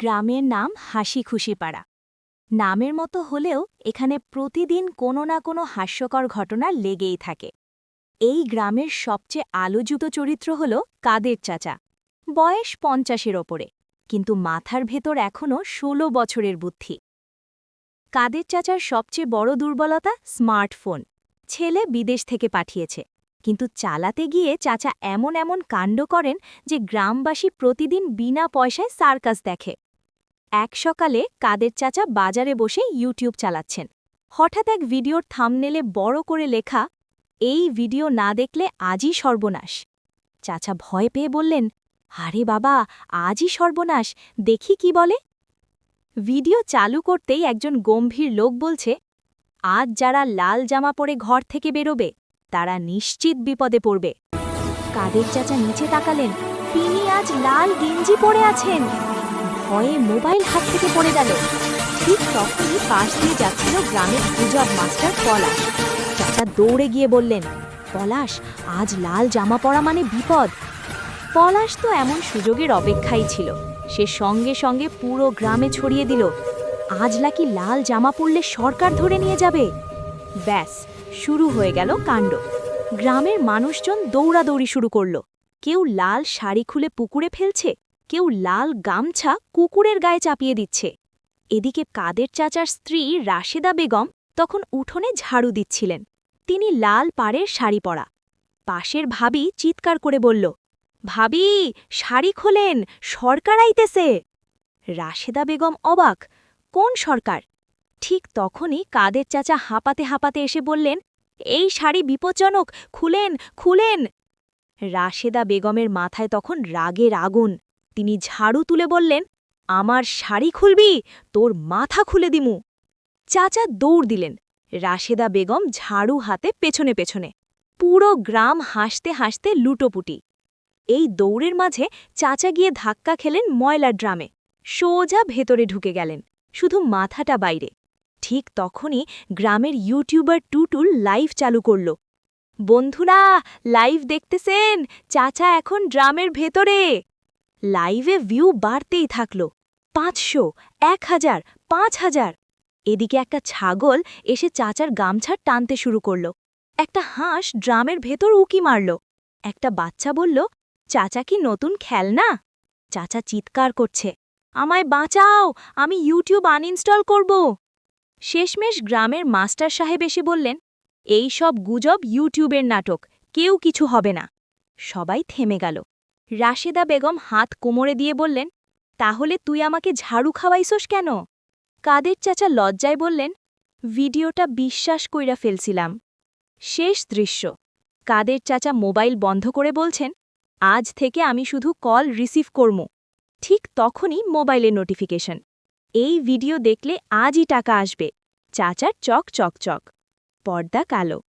গ্রামের নাম হাসি খুশি পাড়া নামের মতো হলেও এখানে প্রতিদিন কোনো না কোনো হাস্যকর ঘটনা লেগেই থাকে। এই গ্রামের সবচেয়ে আলোযুত চরিত্র হল কাদের চাচা। বয়স পঞ্চাশের ওপরে, কিন্তু মাথার ভেতর এখনও ষোলো বছরের বুদ্ধি। কাদের চাচার সবচেয়ে বড় দুর্বলতা স্মার্টফোন। ছেলে বিদেশ থেকে পাঠিয়েছে, কিন্তু চালাতে গিয়ে চাচা এমন এমন কাণ্ড করেন যে গ্রামবাসী প্রতিদিন বিনা পয়সায় সার্কাস দেখে। এক সকালে কাদের চাচা বাজারে বসে ইউটিউব চালাচ্ছেন। হঠাৎ এক ভিডিওর থামনেলে বড় করে লেখা, এই ভিডিও না দেখলে আজই সর্বনাশ। চাচা ভয় পেয়ে বললেন, আরে বাবা, আজই সর্বনাশ, দেখি কি বলে? ভিডিও চালু করতেই একজন গম্ভীর লোক বলছে, আজ যারা লাল জামা পরে ঘর থেকে বেরোবে, তারা নিশ্চিত বিপদে পড়বে। কাদের চাচা নিচে তাকালেন, তিনি আজ লাল গেঞ্জি পরে আছেন। ভয়ে মোবাইল হাত থেকে পড়ে গেল। ঠিক তখনই পাশ দিয়ে যাচ্ছিল গ্রামের গুজব মাস্টার পলাশ। চাচা দৌড়ে গিয়ে বললেন, পলাশ, আজ লাল জামা পরা মানে বিপদ। পলাশ তো এমন সুযোগের অপেক্ষাই ছিল। সে সঙ্গে সঙ্গে পুরো গ্রামে ছড়িয়ে দিল, আজ নাকি লাল জামা পরলে সরকার ধরে নিয়ে যাবে? ব্যাস, শুরু হয়ে গেল কাণ্ড। গ্রামের মানুষজন দৌড়াদৌড়ি শুরু করল। কেউ লাল শাড়ি খুলে পুকুরে ফেলছে কেউ লাল গামছা কুকুরের গায়ে চাপিয়ে দিচ্ছে। এদিকে কাদের চাচার স্ত্রী রাশেদা বেগম তখন উঠোনে ঝাড়ু দিচ্ছিলেন। তিনি লাল পাড়ের শাড়ি পরা। পাশের ভাবি চিৎকার করে বলল, ভাবি, শাড়ি খোলেন, সরকার আইতেছে। রাশেদা বেগম অবাক, কোন সরকার? ঠিক তখনই কাদের চাচা হাঁপাতে হাঁপাতে এসে বললেন, এই শাড়ি বিপজ্জনক, খুলেন খুলেন। রাশেদা বেগমের মাথায় তখন রাগের আগুন। তিনি ঝাড়ু তুলে বললেন, আমার শাড়ি খুলবি? তোর মাথা খুলে দিমু। চাচা দৌড় দিলেন। রাশেদা বেগম ঝাড়ু হাতে পেছনে পেছনে। পুরো গ্রাম হাসতে হাসতে লুটোপুটি। এই দৌড়ের মাঝে চাচা গিয়ে ধাক্কা খেলেন ময়লার ড্রামে। সোজা ভেতরে ঢুকে গেলেন, শুধু মাথাটা বাইরে। ঠিক তখনই গ্রামের ইউটিউবার টুটুল লাইভ চালু করল। বন্ধুরা, লাইভ দেখতেছেন? চাচা এখন ড্রামের ভেতরে। লাইভে ভিউ বাড়তেই থাকল। পাঁচশো এক হাজার পাঁচ হাজার এদিকে একটা ছাগল এসে চাচার গামছা টানতে শুরু করল। একটা হাঁস ড্রামের ভেতর উকি মারল। একটা বাচ্চা বলল, চাচা কি নতুন খেলনা? চাচা চিৎকার করছে, আমায় বাঁচাও, আমি ইউটিউব আনইনস্টল করব। শেষমেশ গ্রামের মাস্টার সাহেব এসে বললেন, এই সব গুজব ইউটিউবের নাটক, কেউ কিছু হবে না। সবাই থেমে গেল। রাশেদা বেগম হাত কোমরে দিয়ে বললেন, তাহলে তুই আমাকে ঝাড়ু খাওয়াইছস কেন? কাদের চাচা লজ্জায় বললেন, ভিডিওটা বিশ্বাস কইরা ফেলছিলাম। শেষ দৃশ্য। কাদের চাচা মোবাইল বন্ধ করে বলছেন, আজ থেকে আমি শুধু কল রিসিভ করব ঠিক তখনই মোবাইলের নোটিফিকেশন। এই ভিডিও দেখলে আজই টাকা আসবে। চাচার চক চক চক পর্দা কালো।